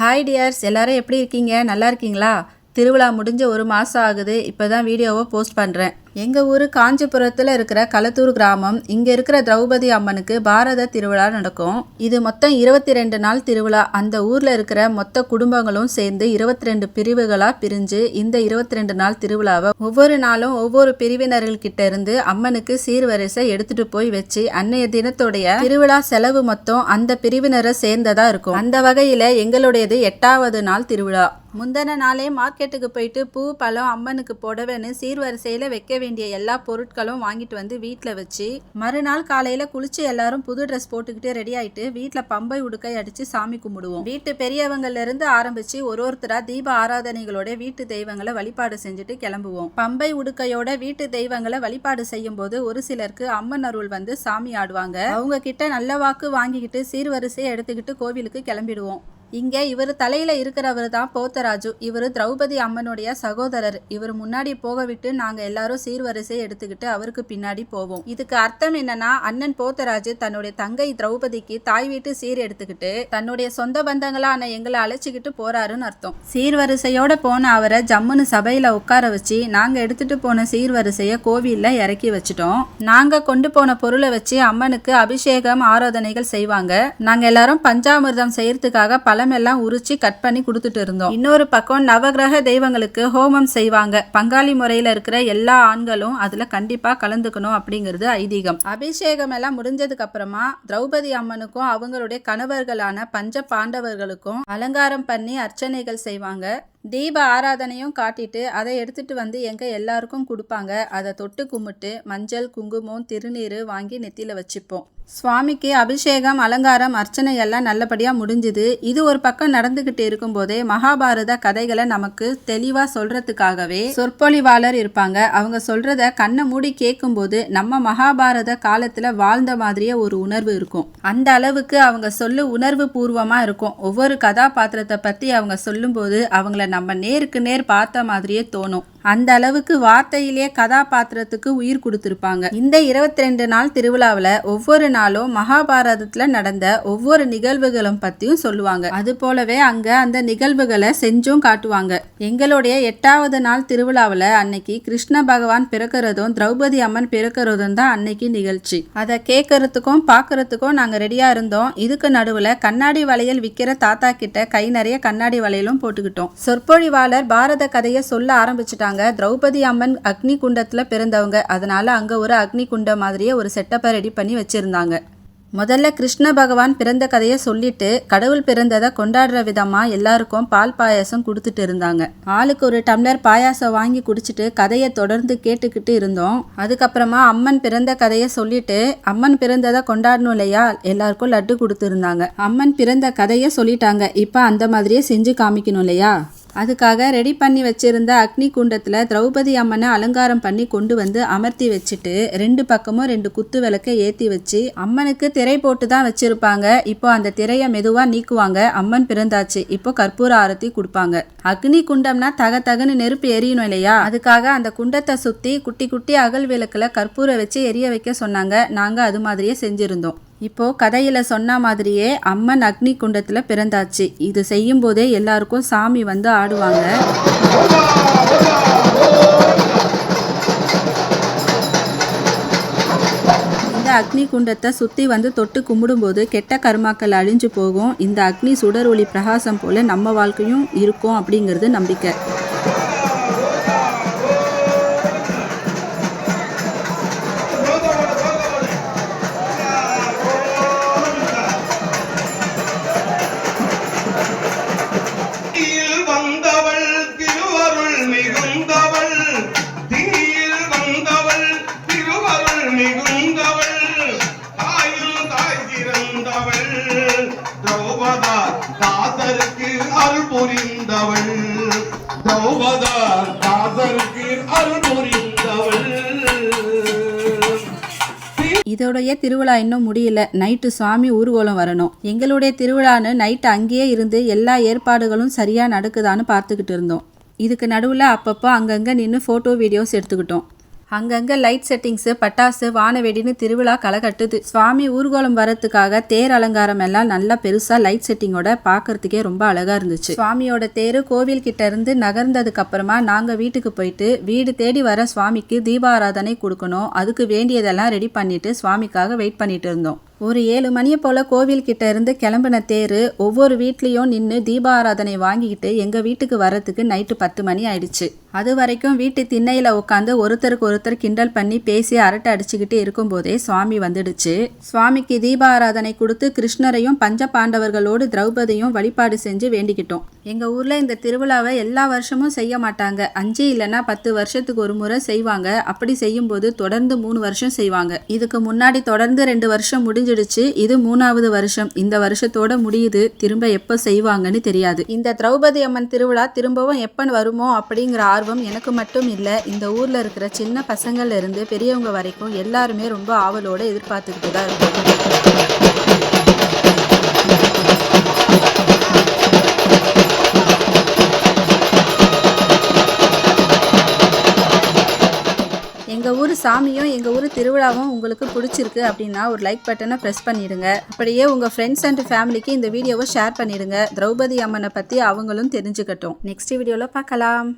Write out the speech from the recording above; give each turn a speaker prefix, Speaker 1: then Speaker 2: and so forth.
Speaker 1: hi tears எல்லாரும் எப்படி இருக்கீங்க நல்லா இருக்கீங்களா திருவிழா முடிஞ்ச ஒரு மாதம் ஆகுது இப்போ தான் வீடியோவை போஸ்ட் பண்ணுறேன் எங்கள் ஊர் காஞ்சிபுரத்தில் இருக்கிற களத்தூர் கிராமம் இங்கே இருக்கிற திரௌபதி அம்மனுக்கு பாரத திருவிழா நடக்கும் இது மொத்தம் இருபத்தி ரெண்டு நாள் திருவிழா அந்த ஊரில் இருக்கிற மொத்த குடும்பங்களும் சேர்ந்து இருபத்தி ரெண்டு பிரிவுகளாக பிரிஞ்சு இந்த இருபத்தி ரெண்டு நாள் திருவிழாவை ஒவ்வொரு நாளும் ஒவ்வொரு பிரிவினர்கள்கிட்ட இருந்து அம்மனுக்கு சீர்வரிசை எடுத்துகிட்டு போய் வச்சு அன்னைய தினத்துடைய திருவிழா செலவு மொத்தம் அந்த பிரிவினரை சேர்ந்ததாக இருக்கும் அந்த வகையில் எங்களுடையது எட்டாவது நாள் திருவிழா முந்தின நாளே மார்க்கெட்டுக்கு போயிட்டு பூ பழம் அம்மனுக்கு புடவைன்னு சீர்வரிசையில் வைக்க வேண்டிய எல்லா பொருட்களும் வாங்கிட்டு வந்து வீட்டில் வச்சு மறுநாள் காலையில் குளிச்சு எல்லாரும் புது ட்ரெஸ் போட்டுக்கிட்டு ரெடி ஆயிட்டு வீட்டில் பம்பை உடுக்கை அடித்து சாமி கும்பிடுவோம் வீட்டு பெரியவங்கள்லேருந்து ஆரம்பித்து ஒரு ஒருத்தராக தீப ஆராதனைகளோட வீட்டு தெய்வங்களை வழிபாடு செஞ்சுட்டு கிளம்புவோம் பம்பை உடுக்கையோட வீட்டு தெய்வங்களை வழிபாடு செய்யும் போது ஒரு சிலருக்கு அம்மன் அருள் வந்து சாமி ஆடுவாங்க அவங்க கிட்ட நல்ல வாக்கு வாங்கிக்கிட்டு சீர்வரிசையை எடுத்துக்கிட்டு கோவிலுக்கு கிளம்பிடுவோம் இங்கே இவர் தலையில் இருக்கிறவர் தான் போத்தராஜு இவர் திரௌபதி அம்மனுடைய சகோதரர் இவர் முன்னாடி போக விட்டு நாங்கள் எல்லாரும் சீர்வரிசை எடுத்துக்கிட்டு அவருக்கு பின்னாடி போவோம் இதுக்கு அர்த்தம் என்னன்னா அண்ணன் போத்தராஜு தன்னுடைய தங்கை திரௌபதிக்கு தாய் வீட்டு சீர் எடுத்துக்கிட்டு தன்னுடைய சொந்த பந்தங்களான எங்களை அழைச்சிக்கிட்டு போறாருன்னு அர்த்தம் சீர்வரிசையோட போன அவரை ஜம்முன்னு சபையில் உட்கார வச்சு நாங்கள் எடுத்துட்டு போன சீர்வரிசையை கோவிலில் இறக்கி வச்சிட்டோம் நாங்கள் கொண்டு போன பொருளை வச்சு அம்மனுக்கு அபிஷேகம் ஆராதனைகள் செய்வாங்க நாங்கள் எல்லாரும் பஞ்சாமிர்தம் செய்யறதுக்காக பல பழமெல்லாம் உரிச்சு கட் பண்ணி கொடுத்துட்டு இருந்தோம் இன்னொரு பக்கம் நவகிரக தெய்வங்களுக்கு ஹோமம் செய்வாங்க பங்காளி முறையில் இருக்கிற எல்லா ஆண்களும் அதில் கண்டிப்பாக கலந்துக்கணும் அப்படிங்கிறது ஐதீகம் அபிஷேகம் எல்லாம் முடிஞ்சதுக்கு அப்புறமா திரௌபதி அம்மனுக்கும் அவங்களுடைய கணவர்களான பஞ்ச பாண்டவர்களுக்கும் அலங்காரம் பண்ணி அர்ச்சனைகள் செய்வாங்க தீப ஆராதனையும் காட்டிட்டு அதை எடுத்துகிட்டு வந்து எங்கே எல்லாருக்கும் கொடுப்பாங்க அதை தொட்டு கும்பிட்டு மஞ்சள் குங்குமம் திருநீர் வாங்கி நெத்தியில் வச்சுப்போம் சுவாமிக்கு அபிஷேகம் அலங்காரம் அர்ச்சனை எல்லாம் நல்லபடியாக முடிஞ்சுது இது ஒரு பக்கம் நடந்துக்கிட்டு இருக்கும்போதே மகாபாரத கதைகளை நமக்கு தெளிவாக சொல்கிறதுக்காகவே சொற்பொழிவாளர் இருப்பாங்க அவங்க சொல்கிறத கண்ணை மூடி கேட்கும்போது நம்ம மகாபாரத காலத்தில் வாழ்ந்த மாதிரியே ஒரு உணர்வு இருக்கும் அந்த அளவுக்கு அவங்க சொல்லு உணர்வு பூர்வமாக இருக்கும் ஒவ்வொரு கதாபாத்திரத்தை பற்றி அவங்க சொல்லும்போது அவங்கள நம்ம நேருக்கு நேர் பார்த்த மாதிரியே தோணும் அந்த அளவுக்கு வார்த்தையிலே கதாபாத்திரத்துக்கு உயிர் கொடுத்துருப்பாங்க இந்த இருபத்தி ரெண்டு நாள் திருவிழாவில் ஒவ்வொரு நாளும் மகாபாரதத்தில் நடந்த ஒவ்வொரு நிகழ்வுகளும் பற்றியும் சொல்லுவாங்க அது போலவே அங்கே அந்த நிகழ்வுகளை செஞ்சும் காட்டுவாங்க எங்களுடைய எட்டாவது நாள் திருவிழாவில் அன்னைக்கு கிருஷ்ண பகவான் பிறக்கிறதும் திரௌபதி அம்மன் பிறக்கிறதும் தான் அன்னைக்கு நிகழ்ச்சி அதை கேட்கறதுக்கும் பார்க்கறதுக்கும் நாங்கள் ரெடியாக இருந்தோம் இதுக்கு நடுவில் கண்ணாடி வளையல் விற்கிற தாத்தா கிட்ட கை நிறைய கண்ணாடி வளையலும் போட்டுக்கிட்டோம் சொற்பொழிவாளர் பாரத கதையை சொல்ல ஆரம்பிச்சிட்டாங்க இருக்காங்க திரௌபதி அம்மன் அக்னி குண்டத்தில் பிறந்தவங்க அதனால் அங்கே ஒரு அக்னி குண்டம் மாதிரியே ஒரு செட்டப்பை ரெடி பண்ணி வச்சுருந்தாங்க முதல்ல கிருஷ்ண பகவான் பிறந்த கதையை சொல்லிட்டு கடவுள் பிறந்ததை கொண்டாடுற விதமாக எல்லாருக்கும் பால் பாயாசம் கொடுத்துட்டு இருந்தாங்க ஆளுக்கு ஒரு டம்ளர் பாயாசம் வாங்கி குடிச்சிட்டு கதையை தொடர்ந்து கேட்டுக்கிட்டு இருந்தோம் அதுக்கப்புறமா அம்மன் பிறந்த கதையை சொல்லிட்டு அம்மன் பிறந்ததை கொண்டாடணும் இல்லையா எல்லாருக்கும் லட்டு கொடுத்துருந்தாங்க அம்மன் பிறந்த கதையை சொல்லிட்டாங்க இப்போ அந்த மாதிரியே செஞ்சு காமிக்கணும் இல்லையா அதுக்காக ரெடி பண்ணி வச்சுருந்த அக்னி குண்டத்தில் திரௌபதி அம்மனை அலங்காரம் பண்ணி கொண்டு வந்து அமர்த்தி வச்சுட்டு ரெண்டு பக்கமும் ரெண்டு குத்து விளக்கை ஏற்றி வச்சு அம்மனுக்கு திரை போட்டு தான் வச்சுருப்பாங்க இப்போ அந்த திரையை மெதுவாக நீக்குவாங்க அம்மன் பிறந்தாச்சு இப்போ கற்பூர ஆரத்தி கொடுப்பாங்க அக்னி குண்டம்னா தக தகன்னு நெருப்பு எரியணும் இல்லையா அதுக்காக அந்த குண்டத்தை சுற்றி குட்டி குட்டி அகல் விளக்கில் கற்பூரை வச்சு எரிய வைக்க சொன்னாங்க நாங்கள் அது மாதிரியே செஞ்சுருந்தோம் இப்போது கதையில் சொன்ன மாதிரியே அம்மன் அக்னி குண்டத்தில் பிறந்தாச்சு இது செய்யும்போதே எல்லாருக்கும் சாமி வந்து ஆடுவாங்க இந்த அக்னி குண்டத்தை சுற்றி வந்து தொட்டு கும்பிடும்போது கெட்ட கருமாக்கள் அழிஞ்சு போகும் இந்த அக்னி சுடர் ஒளி பிரகாசம் போல் நம்ம வாழ்க்கையும் இருக்கும் அப்படிங்கிறது நம்பிக்கை தௌபதார் தாசருக்கு இதோடைய திருவிழா இன்னும் முடியல நைட்டு சுவாமி ஊர்வலம் வரணும் எங்களுடைய திருவிழான்னு நைட்டு அங்கேயே இருந்து எல்லா ஏற்பாடுகளும் சரியாக நடக்குதான்னு பார்த்துக்கிட்டு இருந்தோம் இதுக்கு நடுவில் அப்பப்போ அங்கங்கே நின்று ஃபோட்டோ வீடியோஸ் எடுத்துக்கிட்டோம் அங்கங்கே லைட் செட்டிங்ஸு பட்டாசு வானவெடின்னு திருவிழா களைகட்டுது சுவாமி ஊர்கோலம் வரத்துக்காக தேர் அலங்காரம் எல்லாம் நல்லா பெருசாக லைட் செட்டிங்கோட பார்க்கறதுக்கே ரொம்ப அழகாக இருந்துச்சு சுவாமியோட தேர் கோவில் கிட்ட இருந்து நகர்ந்ததுக்கு அப்புறமா நாங்கள் வீட்டுக்கு போயிட்டு வீடு தேடி வர சுவாமிக்கு தீபாராதனை கொடுக்கணும் அதுக்கு வேண்டியதெல்லாம் ரெடி பண்ணிட்டு சுவாமிக்காக வெயிட் பண்ணிட்டு இருந்தோம் ஒரு ஏழு மணியை போல் கோவில்கிட்ட இருந்து கிளம்பின தேர் ஒவ்வொரு வீட்லேயும் நின்று தீபாராதனை வாங்கிக்கிட்டு எங்கள் வீட்டுக்கு வரத்துக்கு நைட்டு பத்து மணி ஆயிடுச்சு அது வரைக்கும் வீட்டு திண்ணையில் உட்காந்து ஒருத்தருக்கு ஒருத்தர் கிண்டல் பண்ணி பேசி அரட்டை அடிச்சுக்கிட்டு இருக்கும்போதே சுவாமி வந்துடுச்சு சுவாமிக்கு தீபாராதனை கொடுத்து கிருஷ்ணரையும் பஞ்ச பாண்டவர்களோடு திரௌபதியும் வழிபாடு செஞ்சு வேண்டிக்கிட்டோம் எங்கள் ஊரில் இந்த திருவிழாவை எல்லா வருஷமும் செய்ய மாட்டாங்க அஞ்சு இல்லைன்னா பத்து வருஷத்துக்கு ஒரு முறை செய்வாங்க அப்படி செய்யும்போது தொடர்ந்து மூணு வருஷம் செய்வாங்க இதுக்கு முன்னாடி தொடர்ந்து ரெண்டு வருஷம் முடிஞ்சிடுச்சு இது மூணாவது வருஷம் இந்த வருஷத்தோட முடியுது திரும்ப எப்போ செய்வாங்கன்னு தெரியாது இந்த திரௌபதி அம்மன் திருவிழா திரும்பவும் எப்போ வருமோ அப்படிங்கிற ஆர்வம் எனக்கு மட்டும் இல்லை இந்த ஊரில் இருக்கிற சின்ன பசங்கள்லேருந்து பெரியவங்க வரைக்கும் எல்லாருமே ரொம்ப ஆவலோடு எதிர்பார்த்துக்கிட்டு தான் இருக்கும் எங்கள் ஊர் சாமியும் எங்கள் ஊர் திருவிழாவும் உங்களுக்கு பிடிச்சிருக்கு அப்படின்னா ஒரு லைக் பட்டனை ப்ரெஸ் பண்ணிடுங்க அப்படியே உங்கள் ஃப்ரெண்ட்ஸ் அண்ட் ஃபேமிலிக்கு இந்த வீடியோவை ஷேர் பண்ணிடுங்க திரௌபதி அம்மனை பற்றி அவங்களும் தெரிஞ்சுக்கட்டும் நெக்ஸ்ட் வீடியோவில் பார்க்கலாம்